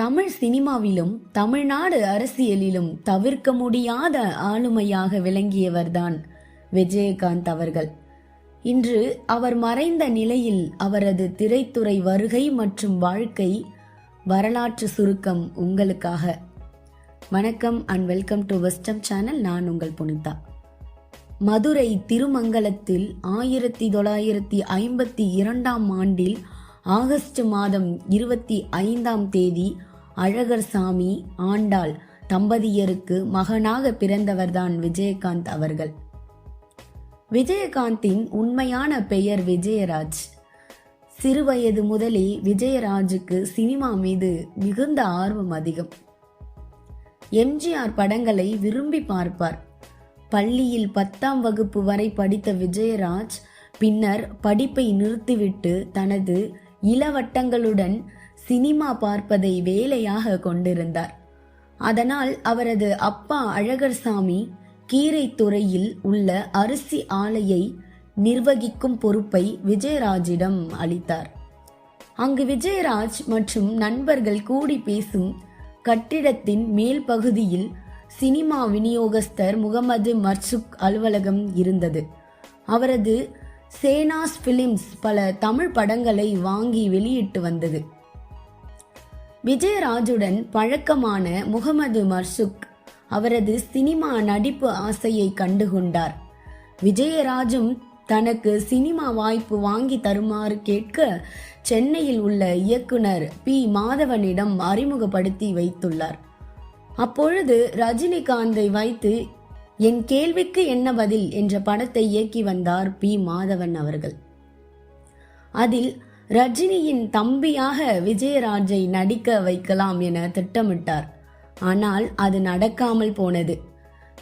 தமிழ் சினிமாவிலும் தமிழ்நாடு அரசியலிலும் தவிர்க்க முடியாத ஆளுமையாக விளங்கியவர்தான் விஜயகாந்த் அவர்கள். இன்று அவர் மறைந்த நிலையில் அவரது திரைத்துறை வருகை மற்றும் வாழ்க்கை வரலாற்று சுருக்கம் உங்களுக்காக. வணக்கம் and welcome to wisdom channel நான் உங்கள் புனிதா. மதுரை திருமங்கலத்தில் ஆயிரத்தி தொள்ளாயிரத்தி ஐம்பத்தி இரண்டாம் ஆண்டில் ஆகஸ்ட் மாதம் இருபத்தி ஐந்தாம் தேதி அழகர் சாமி ஆண்டாள் தம்பதியருக்கு மகனாக பிறந்தவர்தான் விஜயகாந்த் அவர்கள். விஜயகாந்தின் உண்மையான பெயர் விஜயராஜ். சிறுவயது முதலே விஜயராஜுக்கு சினிமா மீது மிகுந்த ஆர்வம் அதிகம். எம்ஜிஆர் படங்களை விரும்பி பார்ப்பார். பள்ளியில் பத்தாம் வகுப்பு வரை படித்த விஜயராஜ் பின்னர் படிப்பை நிறுத்திவிட்டு தனது இளவட்டங்களுடன் சினிமா பார்ப்பதை வேலையாக கொண்டிருந்தார். அதனால் அவரது அப்பா அழகர்சாமி கீரைத்துறையில் உள்ள அரிசி ஆலையை நிர்வகிக்கும் பொறுப்பை விஜயராஜிடம் அளித்தார். அங்கு விஜயராஜ் மற்றும் நண்பர்கள் கூடி பேசும் கட்டிடத்தின் மேல் பகுதியில் சினிமா விநியோகஸ்தர் முகமது மர்சுக் அலுவலகம் இருந்தது. அவரது சேனாஸ் பிலிம்ஸ் பல தமிழ் படங்களை வாங்கி வெளியிட்டு வந்தது. விஜயராஜுடன் பழக்கமான முகமது மர்சுக் அவரது சினிமா நடிப்பு ஆசையை கண்டுகொண்டார். விஜயராஜும் தனக்கு சினிமா வாய்ப்பு வாங்கி தருமாறு கேட்க சென்னையில் உள்ள இயக்குனர் பி. மாதவனிடம் அறிமுகப்படுத்தி வைத்துள்ளார். அப்பொழுது ரஜினிகாந்தை வைத்து என் கேள்விக்கு என்ன பதில்? என்ற படத்தை இயக்கி வந்தார் பி. மாதவன் அவர்கள். அதில் ரஜினியின் தம்பியாக விஜயராஜை நடிக்க வைக்கலாம் என திட்டமிட்டார். ஆனால் அது நடக்காமல் போனது.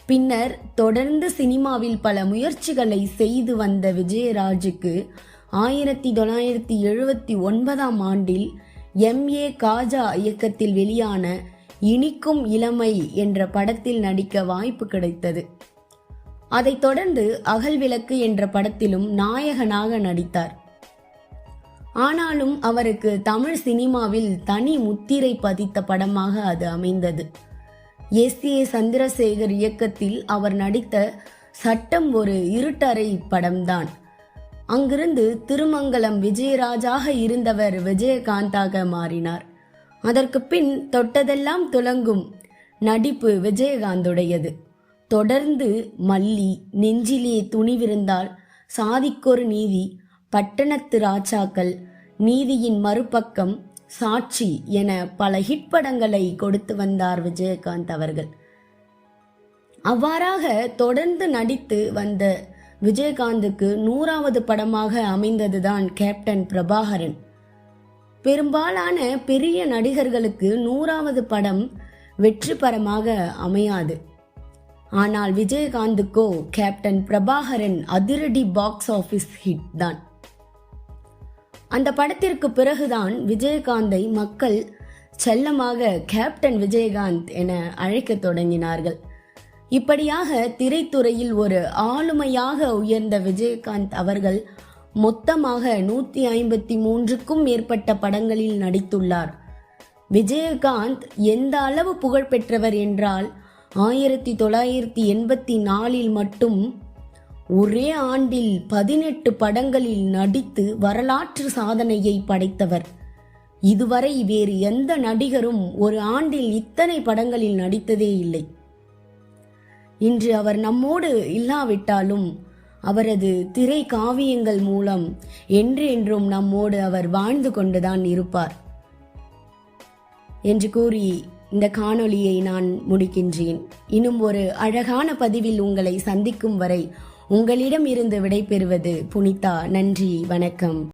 பின்னர் தொடர்ந்து சினிமாவில் பல முயற்சிகளை செய்து வந்த விஜயராஜுக்கு ஆயிரத்தி தொள்ளாயிரத்தி எழுபத்தி ஒன்பதாம் ஆண்டில் எம். ஏ. காஜா இயக்கத்தில் வெளியான இனிக்கும் இளமை என்ற படத்தில் நடிக்க வாய்ப்பு கிடைத்தது. அதைத் தொடர்ந்து அகல் விளக்கு என்ற படத்திலும் நாயகனாக நடித்தார். ஆனாலும் அவருக்கு தமிழ் சினிமாவில் தனி முத்திரை பதித்த படமாக அது அமைந்தது. எஸ். ஏ. சந்திரசேகர் இயக்கத்தில் அவர் நடித்த சட்டம் ஒரு இருட்டறை படம்தான். அங்கிருந்து திருமங்கலம் விஜயராஜாக இருந்தவர் விஜயகாந்தாக மாறினார். அதற்கு பின் தொட்டதெல்லாம் துலங்கும் நடிப்பு விஜயகாந்துடையது. தொடர்ந்து மல்லி நெஞ்சிலே துணிவிருந்தால் சாதிக்கொரு நீதி பட்டணத்து ராஜாக்கள் நீதியின் மறுபக்கம் சாட்சி என பல ஹிட் படங்களை கொடுத்து வந்தார் விஜயகாந்த் அவர்கள். அவ்வாறாக தொடர்ந்து நடித்து வந்த விஜயகாந்துக்கு நூறாவது படமாக அமைந்ததுதான் கேப்டன் பிரபாகரன். பெரும்பாலான பெரிய நடிகர்களுக்கு நூறாவது படம் வெற்றி படமாக அமையாது. ஆனால் விஜயகாந்துக்கோ கேப்டன் பிரபாகரன் அதிரடி பாக்ஸ் ஆபீஸ் ஹிட் தான். அந்த படத்திற்கு பிறகுதான் விஜயகாந்தை மக்கள் செல்லமாக கேப்டன் விஜயகாந்த் என அழைக்கத் தொடங்கினார்கள். இப்படியாக திரைத்துறையில் ஒரு ஆளுமையாக உயர்ந்த விஜயகாந்த் அவர்கள் மொத்தமாக நூத்தி ஐம்பத்தி மூன்றுக்கும் மேற்பட்ட படங்களில் நடித்துள்ளார். விஜயகாந்த் எந்த அளவு புகழ் பெற்றவர் என்றால் ஆயிரத்தி தொள்ளாயிரத்தி எண்பத்தி நாலில் மட்டும் ஒரே ஆண்டில் பதினெட்டு படங்களில் நடித்து வரலாற்று சாதனையை படைத்தவர். இதுவரை வேறு எந்த நடிகரும் ஒரு ஆண்டில் இத்தனை படங்களில் நடித்ததே இல்லை. இன்று அவர் நம்மோடு இல்லாவிட்டாலும் அவரது திரை காவியங்கள் மூலம் என்றென்றும் நம்மோடு அவர் வாழ்ந்து கொண்டுதான் இருப்பார். என்று கூறி இந்த காணொளியை நான் முடிக்கின்றேன். இன்னும் ஒரு அழகான பதிவில் உங்களை சந்திக்கும் வரை உங்களிடம் இருந்து விடைபெறுவது புனிதா. நன்றி வணக்கம்.